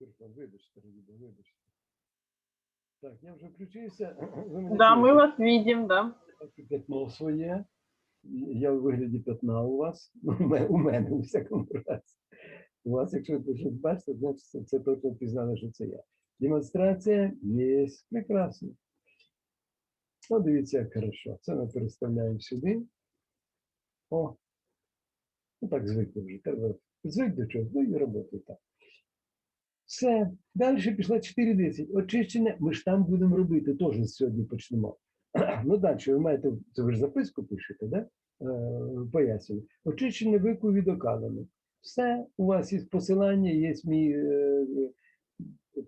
Телефон, вибачте, вибачте. Так, я вже включився. Да, мы чуєте? вас видим, да. Пятно своє. Я у вигляді пятна у вас. У мене, у всякому разі. У вас, якщо ви щось бачите, значить це, це точно впізнали, що це я. Демонстрація є. Прекрасно. Ну, дивіться, як хорошо. Це ми переставляємо сюди. О. Ну так звикли вже. Треба звик до чогось, ну і роботи так. Все. Далі пішла 4.10. Очищення. Ми ж там будемо робити, теж сьогодні почнемо. Ну далі, ви маєте, це ви ж записку пишете, да? Е, пояснюю. Очищення вику від. Все, у вас є посилання, є мій е,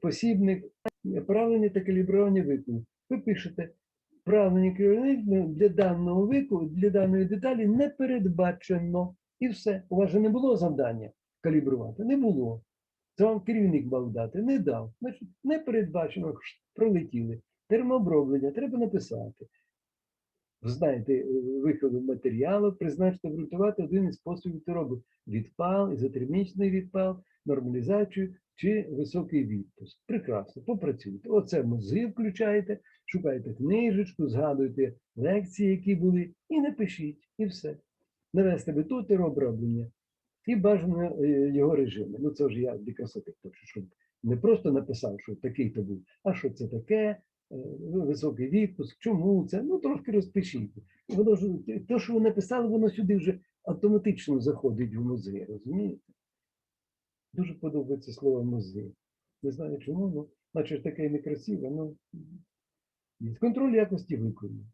посібник, правлення та калібрування вику. Ви пишете, правлення калібрування для даного вику, для даної деталі не передбачено. І все. У вас же не було завдання калібрувати. Не було. Це вам керівник мав дати, не дав. Значить, не передбачено, пролетіли. Термооброблення треба написати. Знаєте, е, виходу матеріалу, призначити обґрунтувати один із способів тиробу. Відпал, ізотермічний відпал, нормалізацію чи високий відпуск. Прекрасно, попрацюйте. Оце музи включаєте, шукаєте книжечку, згадуєте лекції, які були, і напишіть, і все. Навести мету тероброблення і бажано е, його режими. Ну це вже я для красоти, хочу, щоб не просто написав, що такий то був, а що це таке, е, високий відпуск, чому це? Ну трошки розпишіть. Воно ж те, що ви написали, воно сюди вже автоматично заходить в музей, розумієте? Дуже подобається слово музей. Не знаю чому, ну, наче ж таке некрасиве, ну. Контроль якості виконання.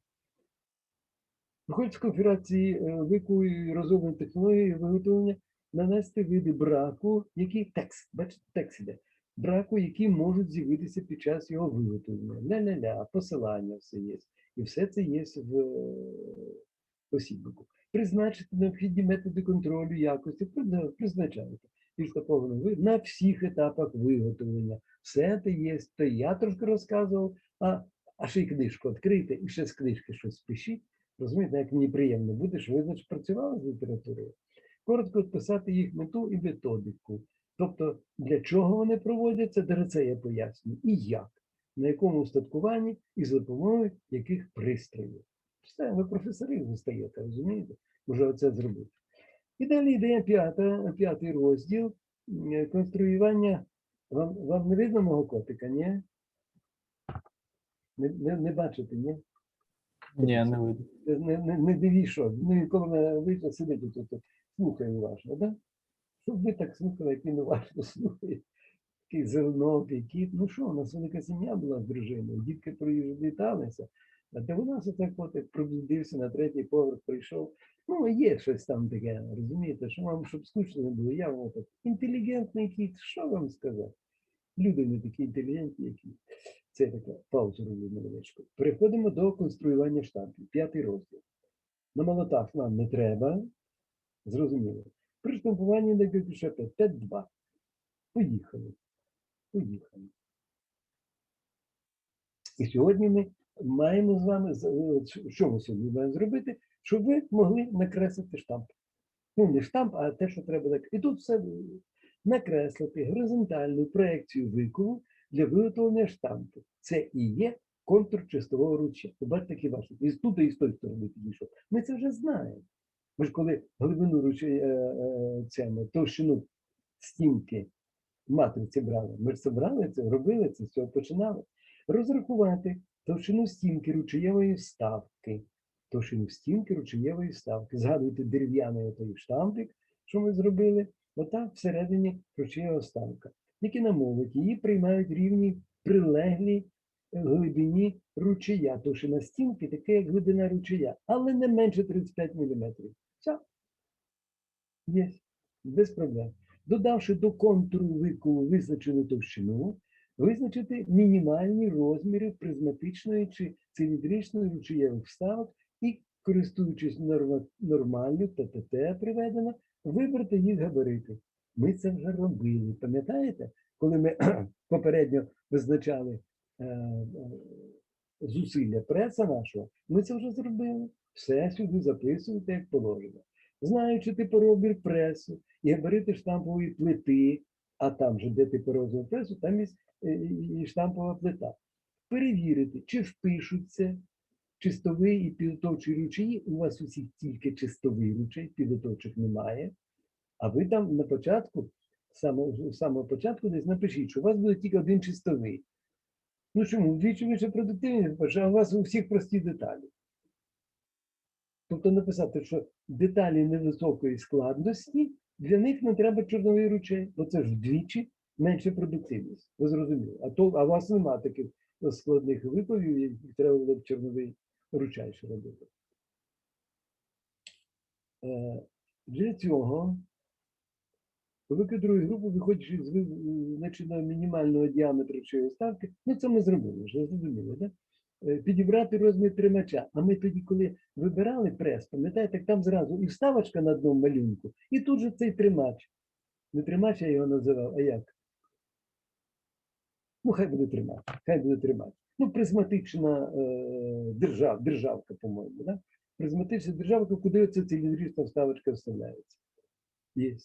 Виходить з конфігурації е, вику і розробленої технології виготовлення нанести види браку, які текст, бачите, текст іде, браку, які можуть з'явитися під час його виготовлення. Ля-ля-ля, посилання все є. І все це є в е, посібнику. Призначити необхідні методи контролю якості, призна- призначаєте. Після повного ви на всіх етапах виготовлення. Все це є. То я трошки розказував, а, а ще й книжку відкрийте і ще з книжки щось пишіть. Розумієте, як мені приємно буде, що ви значить, працювали з літературою. Коротко описати їх мету і методику. Тобто, для чого вони проводяться, де це я поясню, і як, на якому устаткуванні і за допомогою яких пристроїв. Все, ви професори стаєте, розумієте? Може оце зробити. І далі йде п'ята, п'ятий розділ конструювання. Вам, вам не видно мого котика, ні? Не, не, не бачите, ні? Ні, не видно. не, не, не дивіться, що. Ну, і коли вийшла, сидить тут, слухає уважно, да? Щоб ви так слухали, як він уважно слухає. Такий зеленокий кіт. Ну що, у нас велика сім'я була з дружиною, дітки привіталися. А де у нас отак от пробудився на третій поверх, прийшов. Ну, є щось там таке, розумієте, що вам, щоб скучно не було, я вам так інтелігентний кіт, що вам сказати? Люди не такі інтелігентні, як кіт. Це така роблю невеличку. Переходимо до конструювання штампів. П'ятий розділ. На молотах нам не треба. Зрозуміло. При штампуванні на бюджету 5-2. Поїхали. Поїхали. І сьогодні ми маємо з вами, е, що ми сьогодні маємо зробити, щоб ви могли накреслити штамп. Ну, не штамп, а те, що треба. nak- І тут все накреслити горизонтальну проекцію викову для виготовлення штампу. Це і є контур чистового руччя. Бачите, який ваш. І тут, і з тої сторони підійшов. Ми це вже знаємо. Ми ж коли глибину руччя, е, е, товщину стінки матриці брали, ми ж це брали це, робили це, з цього починали. Розрахувати товщину стінки ручаєвої вставки. Товщину стінки ручаєвої вставки. Згадуйте дерев'яний отой штампик, що ми зробили. Отак всередині ручаєва вставка. Які намовить, її приймають рівні прилеглі е, глибині ручая. Товщина стінки таке, як глибина ручая, але не менше 35 мм. Все. Є. Без проблем. Додавши до контуру викову визначену товщину, визначити мінімальні розміри призматичної чи циліндричної ручаєвих вставок і, користуючись норма, нормальною ТТТ приведено, вибрати їх габарити. Ми це вже робили. Пам'ятаєте, коли ми попередньо визначали е, е, зусилля преса нашого, ми це вже зробили. Все сюди записуєте, як положено. Знаючи типоробір пресу і габарити штампової плити, а там же, де типу розову пресу, там е, і штампова плита. Перевірити, чи впишуться чистовий і підготовчий ручаї. У вас усіх тільки чистовий ручей, підготовчих немає. А ви там на початку, з самого, самого початку десь напишіть, що у вас буде тільки один чистовий. Ну чому? Вдвічі більше продуктивність, а у вас у всіх прості деталі. Тобто написати, що деталі невисокої складності, для них не треба чорновий ручей, бо це ж вдвічі менша продуктивність. Ви зрозуміли. А то а у вас немає таких складних виповів, яких треба було б чорновий ручай ще робити. Е, Для цього велика друга група, виходячи з значить, на мінімального діаметру цієї ставки, ну це ми зробили, вже зрозуміли, да? Е, підібрати розмір тримача. А ми тоді, коли вибирали прес, пам'ятаєте, там зразу і вставочка на одному малюнку, і тут же цей тримач. Не тримач я його називав, а як? Ну, хай буде тримач, хай буде тримач. Ну, призматична е, держав, державка, по-моєму, да? Призматична державка, куди оця циліндрична вставочка вставляється. Є.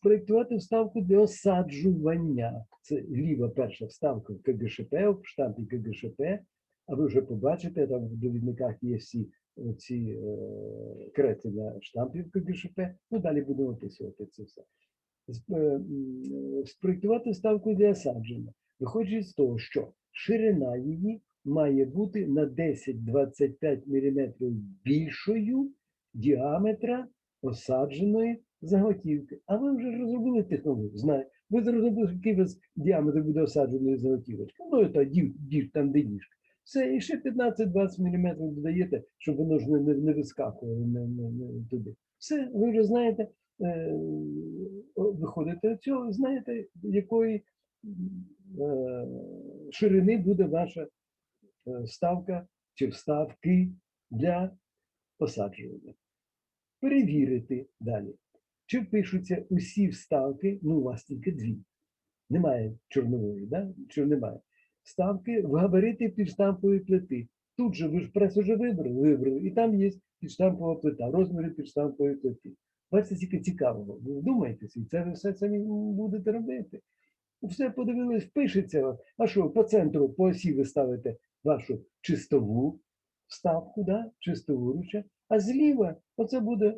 Спроєктувати вставку для осаджування. Це ліва перша вставка в КГШП, в штампі КГШП. А ви вже побачите, там в довідниках є всі ці е, креслення штампів КГШП. Ну, далі будемо описувати це все. З- е, Спроєктувати вставку для осадження. Виходить з того, що ширина її має бути на 10-25 мм більшою діаметра осадженої заготівки. А ви вже розробили технологію, знаєте. Ви зрозуміли, який вас діаметр буде осадженої заготівочки. Ну, це діж там, де діжка. Все, і ще 15-20 мм додаєте, щоб воно ж не, не, не вискакувало не, не, не туди. Все, ви вже знаєте, е, виходите від цього, знаєте, якої е, ширини буде ваша е, ставка чи вставки для посаджування. Перевірити далі. Чи впишуться усі вставки, ну у вас тільки дві. Немає чорнової, да? чи немає. Вставки в габарити підштампової плити. Тут же ви ж прес уже вибрали, вибрали, і там є підштампова плита, розміри підштампової плити. Бачите, тільки цікавого. Ви вдумайтеся, і це ви все самі будете робити. Все подивились, впишеться. А що, по центру, по осі ви ставите вашу чистову вставку, да? чистову руча, а зліва оце буде е,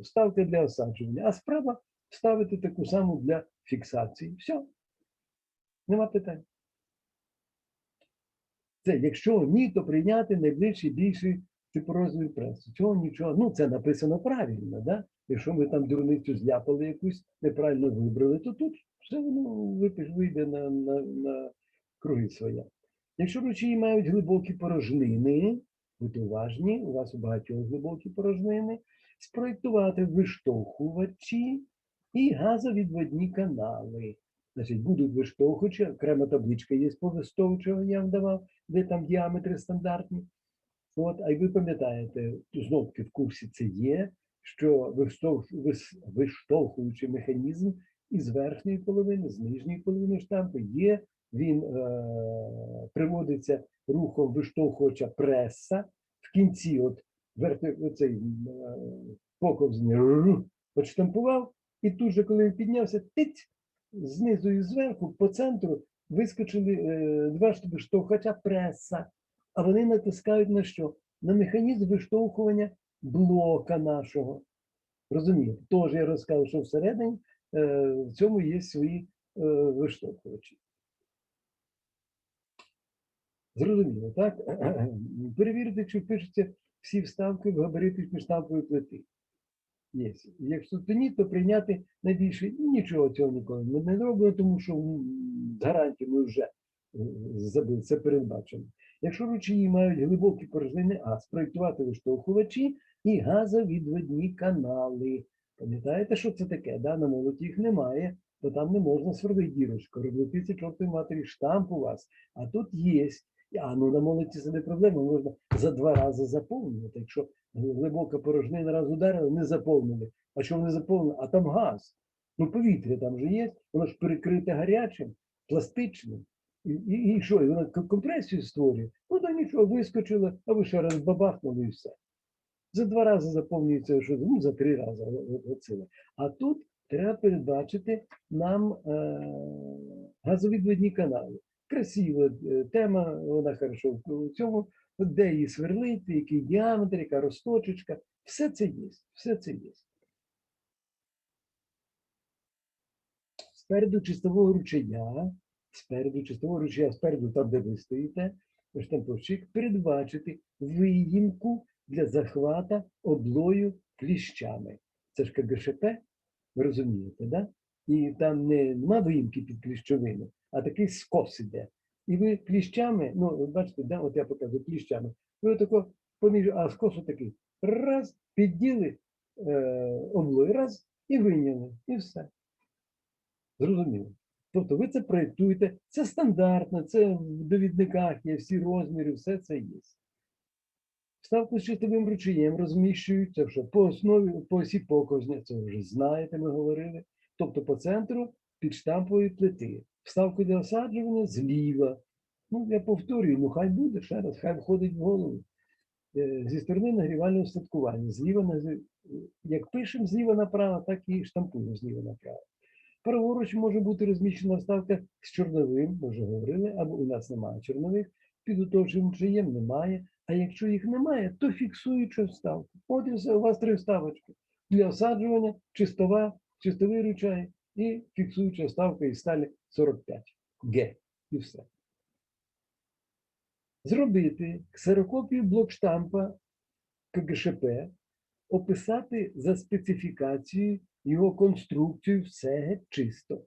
вставка для осаджування, а справа ставити таку саму для фіксації. Все. Нема питань. Це якщо ні, то прийняти найближчий більший типорозовий прес. Цього нічого. Ну, це написано правильно, да? Якщо ми там дурницю зляпали якусь, неправильно вибрали, то тут все воно вийде на, на, на круги своя. Якщо ручії мають глибокі порожнини, будьте уважні, у вас у багатьох глибокі порожнини, спроєктувати виштовхувачі і газовідводні канали. Значить, будуть виштовхувачі, окрема табличка є по виштовхувачу, я вам давав, де там діаметри стандартні. От, а й ви пам'ятаєте, знов таки в курсі це є, що виштовхуючий механізм із верхньої половини, з нижньої половини штампу є, він е, приводиться рухом виштовхувача преса. В кінці, от м, е, поковзний ру, отштампував, і тут же, коли він піднявся, тиць, знизу і зверху, по центру вискочили е, два штуки штовхача преса. А вони натискають на що? На механізм виштовхування блока нашого. Розумієте? Тож я розказав, що всередині е, в цьому є свої виштовхувачі. Зрозуміло, так? Перевірити, чи впишуться всі вставки в габарити підштампової плити. Є. Якщо то ні, то прийняти найбільше нічого цього ніколи ми не робимо, тому що з гарантії ми вже е, забили, це передбачено. Якщо ручії мають глибокі порожнини, а спроєктувати виштовхувачі і газовідводні канали. Пам'ятаєте, що це таке? Да? На молоті їх немає, то там не можна сверлити дірочку. Робити чортовій матері штамп у вас. А тут є. А ну на молоті це не проблема, можна за два рази заповнювати. Якщо глибока порожнина раз ударили, не заповнили. А що не заповнили? А там газ. Ну, повітря там же є, воно ж перекрите гарячим, пластичним. І, і, і що, і вона компресію створює? Ну, то нічого, вискочила, а ви ще раз бабахнули і все. За два рази заповнюється, що ну, за три рази оце. А тут треба передбачити нам е, газовідведні канали. Красива е, тема, вона хорошо в цьому, де її сверлити, який діаметр, яка розточечка. Все це є. Все це є. Спереду чистового ручая, спереду чистового ручая, спереду там, де ви стоїте, штамповщик, передбачити виїмку для захвата облою кліщами. Це ж КГШП, ви розумієте, да? І там не, нема виїмки під кліщовину, а такий скос іде. І ви кліщами, ну, бачите, да, от я показую кліщами, ви отако поміж, а скосу такий, раз, підділи е, облой, раз, і вийняли, і все. Зрозуміло. Тобто ви це проєктуєте, це стандартно, це в довідниках є всі розміри, все це є. Вставку з чистовим ручаєм розміщуються що по основі, по осі покозня, це вже знаєте, ми говорили. Тобто по центру підштампової плити. Вставку для осаджування зліва. Ну, я повторюю, ну хай буде ще раз, хай входить в голову. Е, Зі сторони нагрівального устаткування. Зліва на як пишемо зліва направо, так і штампуємо зліва направо. Праворуч може бути розміщена вставка з чорновим, ми вже говорили, або у нас немає чорнових, підготовчим чаєм немає. А якщо їх немає, то фіксуюча вставка. От і все, у вас три вставочки. Для осаджування, чистова, чистовий ручай і фіксуюча вставка із сталі 45 Г. І все. Зробити ксерокопію блокштампа КГШП, описати за специфікацією його конструкцію все геть чисто,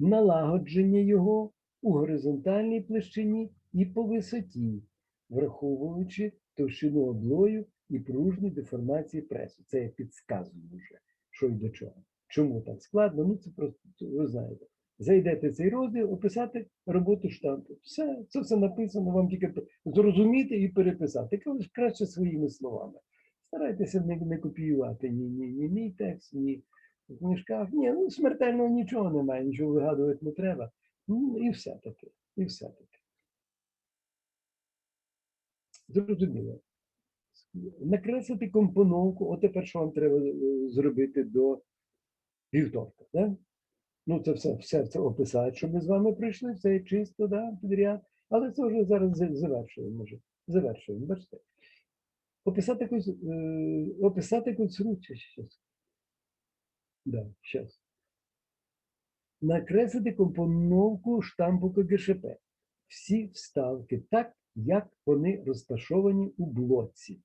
налагодження його у горизонтальній площині і по висоті, враховуючи товщину облою і пружні деформації пресу. Це я підсказую вже, що й до чого. Чому так складно? Ну, це просто ви знаєте. Зайдете цей розділ, описати роботу штампу. Все, це все написано, вам тільки зрозуміти і переписати. Краще своїми словами. Старайтеся не, не копіювати ні, ні, ні мій текст, ні в книжках. Ні, ну смертельного нічого немає, нічого вигадувати не треба. Ну і все таки. І все таки. Зрозуміло. Накреслити компоновку, от тепер що вам треба е, зробити до вівторка. Да? Ну, це все, все це описати, що ми з вами прийшли, все чисто, да, підряд. Але це вже зараз завершуємо, може. Завершуємо, бачите. Описати, е, описати конструкцію. Щас. Да, щас. Накреслити компоновку штампу КГШП. Всі вставки так, як вони розташовані у блоці.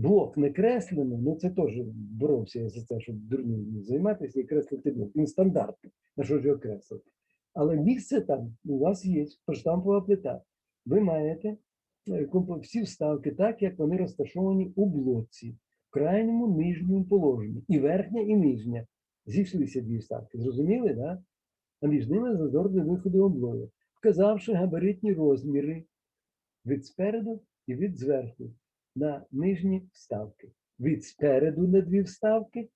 Блок не креслено, ну це теж боровся я за це, щоб дурню не займатися і креслити блок. Він стандартний, на що ж його креслити. Але місце там у вас є, проштампова плита. Ви маєте е, всі вставки так, як вони розташовані у блоці, в крайньому нижньому положенні. І верхня, і нижня. Зійшлися дві вставки. Зрозуміли, да? А між ними зазор для виходу облою, вказавши габаритні розміри від спереду і від зверху на нижні вставки. Від спереду на дві вставки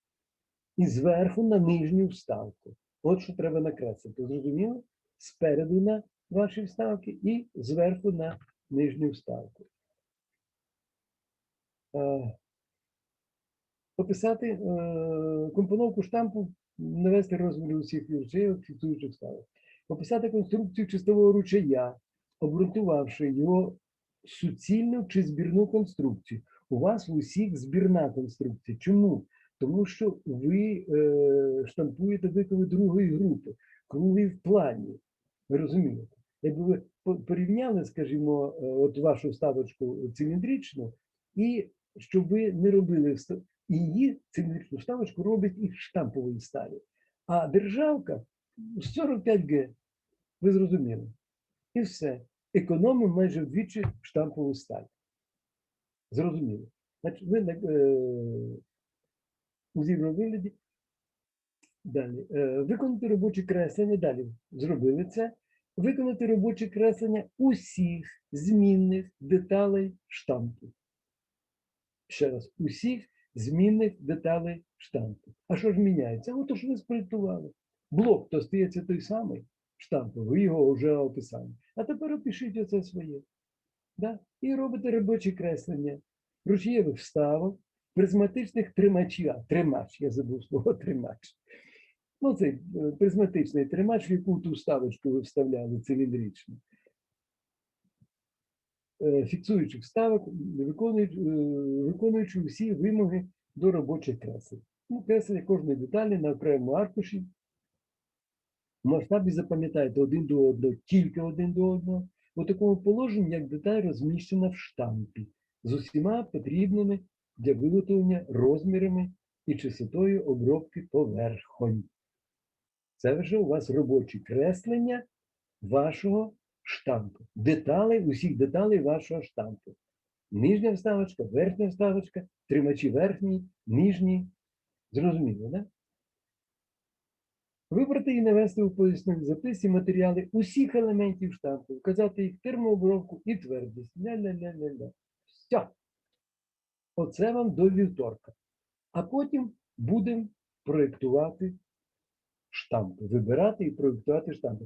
і зверху на нижню вставку. От що треба накреслити. Зрозуміло? Спереду на ваші вставки і зверху на нижню вставку. Е, Описати е, компоновку штампу, навести розміри усіх ручейок, фіксуючих вставок. Описати конструкцію чистового ручая, обґрунтувавши його суцільну чи збірну конструкцію. У вас у усіх збірна конструкція. Чому? Тому що ви е, штампуєте виколи другої групи, круглий в плані. Ви розумієте? Якби ви порівняли, скажімо, е, от вашу вставочку циліндричну, і щоб ви не робили і її циліндричну вставочку робить із штампової сталі. А державка 45Г. Ви зрозуміли? І все економимо майже вдвічі штампову сталь. Зрозуміло. Значить, ви е, у зібраному вигляді. Далі. Е, виконати робочі креслення. Далі зробили це. Виконати робочі креслення усіх змінних деталей штампу. Ще раз, усіх змінних деталей штампу. А що ж міняється? Ото ж ви спроєктували. Блок то стається той самий штампу, його вже описали. А тепер опишіть оце своє. Да? І робите робочі креслення ручєвих вставок призматичних тримачів. А, тримач, я забув слово тримач. Ну, цей е, призматичний тримач, в яку ту вставочку ви вставляли циліндричну. Е, Фіксуючих вставок, виконуючи, е, виконуючи всі вимоги до робочих кресел. Ну, креслення кожної деталі на окремому аркуші. Масштабі запам'ятайте один до одного, тільки один до одного. У такому положенні, як деталь розміщена в штампі з усіма потрібними для виготовлення розмірами і чистотою обробки поверхонь. Це вже у вас робочі креслення вашого штампу. Деталей, усіх деталей вашого штампу. Нижня вставочка, верхня вставочка, тримачі верхній, нижній. Зрозуміло, да? Вибрати і навести у поясненні записі матеріали усіх елементів штампу, вказати їх термообробку і твердість. Ля-ля-ля-ля-ля. Все. Оце вам до вівторка. А потім будемо проєктувати штампи, вибирати і проєктувати штампи.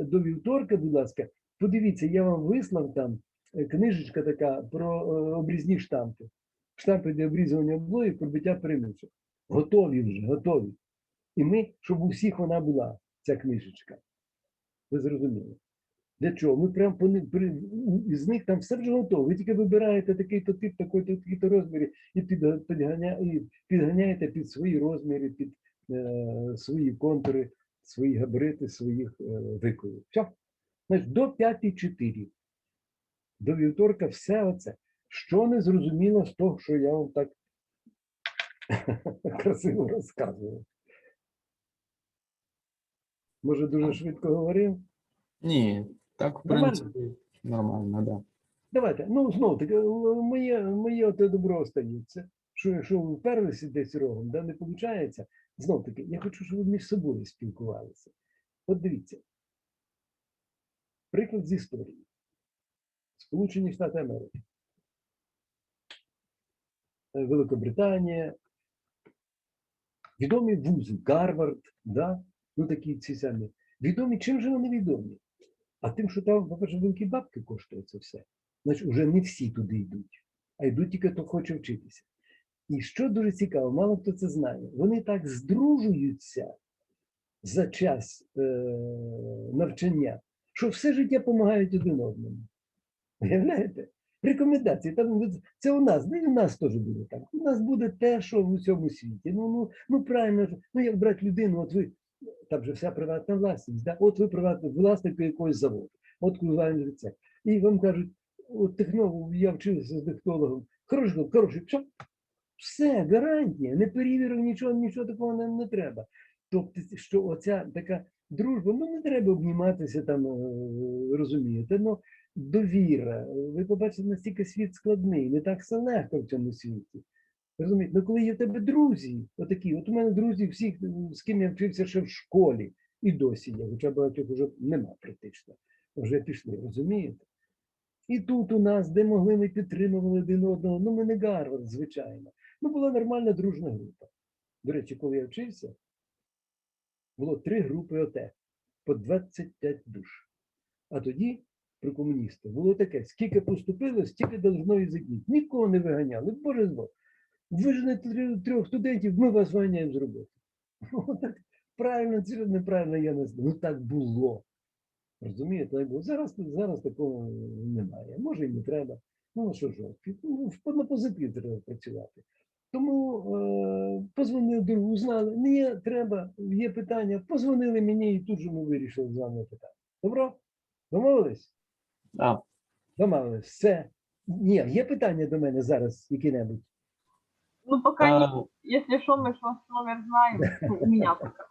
До вівторка, будь ласка, подивіться, я вам вислав там е, книжечка така про е, обрізні штампи. Штампи для обрізування облоїв, пробиття перемичок. Готові вже, готові. І ми, щоб у всіх вона була, ця книжечка. Ви зрозуміли? Для чого? Ми прямо по із них там все вже готово. Ви тільки вибираєте такий-то тип, такий-то такий-то розміри і, підга- підганя, і підганяєте під свої розміри, під е, свої контури, свої габарити, своїх е, виконів. Все. Значить, до 5-4. До вівторка все оце. Що не зрозуміло з того, що я вам так красиво розказував. Може, дуже швидко говорив? Ні, так, в принципі, нормально, да. Давайте, ну знов таки, моє, моє оте добро остається. Що якщо ви вперлися десь рогом, да, не виходить, знов таки, я хочу, щоб ви між собою спілкувалися. От дивіться. Приклад з історії. Сполучені Штати Америки. Е, Великобританія. Відомі вузи, Гарвард, да? Ну такі ці самі. Відомі, чим же вони відомі? А тим, що там, по-перше, великі бабки коштує це все. Значить, вже не всі туди йдуть, а йдуть тільки хто хоче вчитися. І що дуже цікаво, мало хто це знає, вони так здружуються за час е, навчання, що все життя допомагають один одному. Уявляєте? Рекомендації. Там, це у нас, ну і у нас теж буде так. У нас буде те, що в усьому світі. Ну, ну, ну правильно, ну як брати людину, от ви, там же вся приватна власність, да? от ви приватний власник якогось заводу, от кузовальний це. І вам кажуть, от технолог, я вчився з технологом, хороший, хороший, все, все, гарантія, не перевірив нічого, нічого такого не, не треба. Тобто, що оця така дружба, ну не треба обніматися там, е, розумієте, ну довіра. Ви побачите, настільки світ складний, не так все легко в цьому світі. Розумієте, ну коли є в тебе друзі, отакі, от у мене друзі всіх, з ким я вчився ще в школі, і досі є, хоча багатьох вже нема практично, вже пішли, розумієте? І тут у нас, де могли ми підтримували один одного, ну ми не Гарвард, звичайно. Ну, була нормальна дружна група. До речі, коли я вчився, було три групи ОТ по 25 душ. А тоді при комуністах було таке: скільки поступило, стільки должно і закінчити. Нікого не виганяли, боже зло. Виженете трьох- трьох студентів, ми вас виганяємо з роботи. Так правильно чи неправильно, я не знаю. Ну так було. Розумієте, так було. Зараз, зараз такого немає. Може і не треба. Ну, що ж, ну, на позитив треба працювати. Тому е, позвонив другу, узнали, ні, треба, є питання, позвонили мені і тут же ми вирішили з вами питання. Добро? Домовились? А, Домовились. Все. Ні, є питання до мене зараз які-небудь? Ну, пока не, а, если что, мы ж ваш номер знаем. Ну, у меня пока.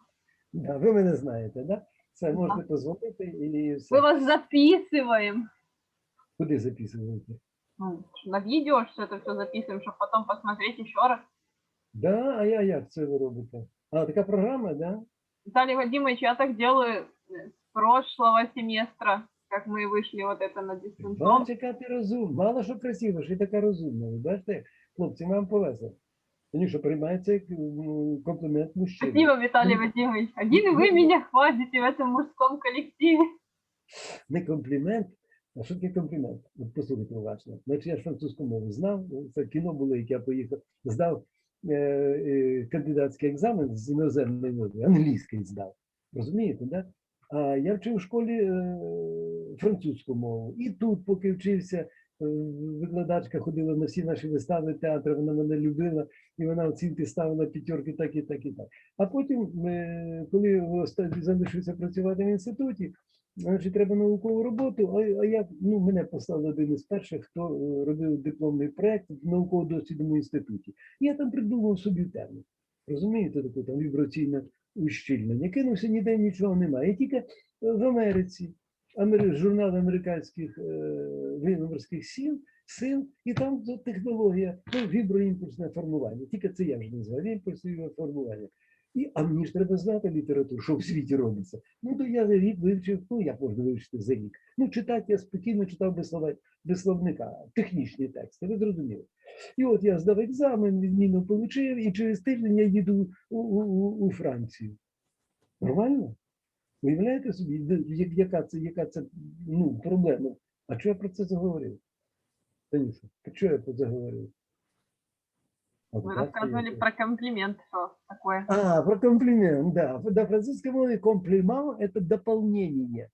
Да, ви мене знаєте, да? Все, Да. можете позвонити і все. Мы вас записываем. Куди записуєте? Ну, на видео что это все записываем, чтобы потом посмотреть еще раз. Да, а я як це ви робите? А, така програма, да? Виталий Вадимович, я так делаю э, с прошлого семестра, как мы вышли вот это на дистанционку. Бачите, яка ти розумна. Мало що красиво, що й така розумна. Ви бачите, хлопці, вам повезло. Мені що приймається комплімент мужчини. Спасибо, Виталий Вадимович. Один вы меня хвалите в этом мужском коллективе. Не комплімент, А що таке комплімент? Послухайте уважно. Значить, я ж французьку мову знав. Це кіно було, як я поїхав, здав е, е, кандидатський екзамен з іноземної мови, англійський здав. Розумієте, да? А я вчив в школі е, французьку мову. І тут, поки вчився, викладачка ходила на всі наші вистави театру, вона мене любила, і вона оцінки ставила п'ятерки так і так і так. А потім, е, коли залишився працювати в інституті, значить, треба наукову роботу. А, я ну, мене послав один із перших, хто е, робив дипломний проект в науково-дослідному інституті. Я там придумав собі тему. Розумієте, таку там вібраційне ущільнення. Кинувся ніде нічого немає. І тільки е, в Америці, Амери... журнал американських е, морських сил, і там технологія, ну, віброімпульсне формування. Тільки це я вже назвав імпульсне формування. І, а мені ж треба знати літературу, що в світі робиться. Ну, то я за рік вивчив, ну як можна вивчити за рік? Ну, читати я спокійно читав без, слова, без словника, технічні тексти, ви зрозуміли. І от я здав екзамен, відмінно отримав, і через тиждень я їду у, у, у Францію. Нормально? Уявляєте собі, яка це, яка це ну, проблема? А чого я про це заговорив? Танюша, про чого я про це заговорив? Вы рассказывали про комплимент, что такое. а, про комплімент, да. На французькій мові комплімент – це дополнение.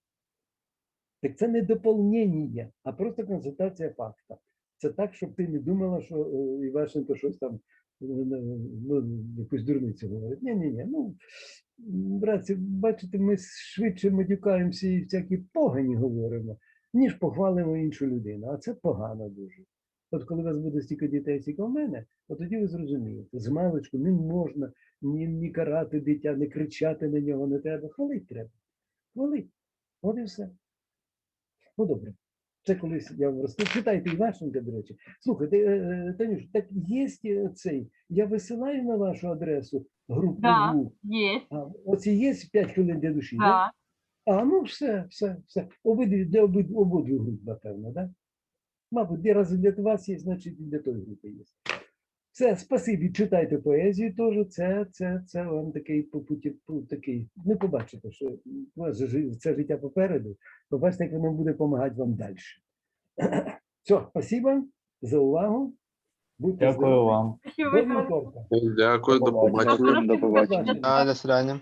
Так це не дополнение, а просто констатація факта. Це так, щоб ти не думала, що е, Івашенко щось там е, ну, якусь дурницю говорить. Ні, ні. Ну, братці, бачите, ми швидше матюкаємося і всякі погані говоримо, ніж похвалимо іншу людину. А це погано дуже. От коли у вас буде стільки дітей, скільки в мене, от тоді ви зрозумієте, з маличку не можна ні, ні карати дитя, не кричати на нього не треба. Хвалить треба. Хвалить. От і все. Ну добре. Це колись я вам розкажу. Читайте Івашенка, до речі. Слухайте, е, е, Танюш, так є е, цей. Я висилаю на вашу адресу групу. Да. А, оці є 5 хвилин для душі, да? да. А, ну все, все, все. Обидві, для обид, обидві груп, напевно, да? Мабуть, де раз для вас є, значить і для тої групи є. Все, спасибі, читайте поезію теж. Це, це, це вам такий по путі, такий. Не побачите, що у вас це життя попереду. Побачите, як воно буде допомагати вам далі. Все, спасибо за увагу. Будьте Дякую здорові. вам. До. Дякую, до Побачення. побачення. До До побачення. побачення. До свидання.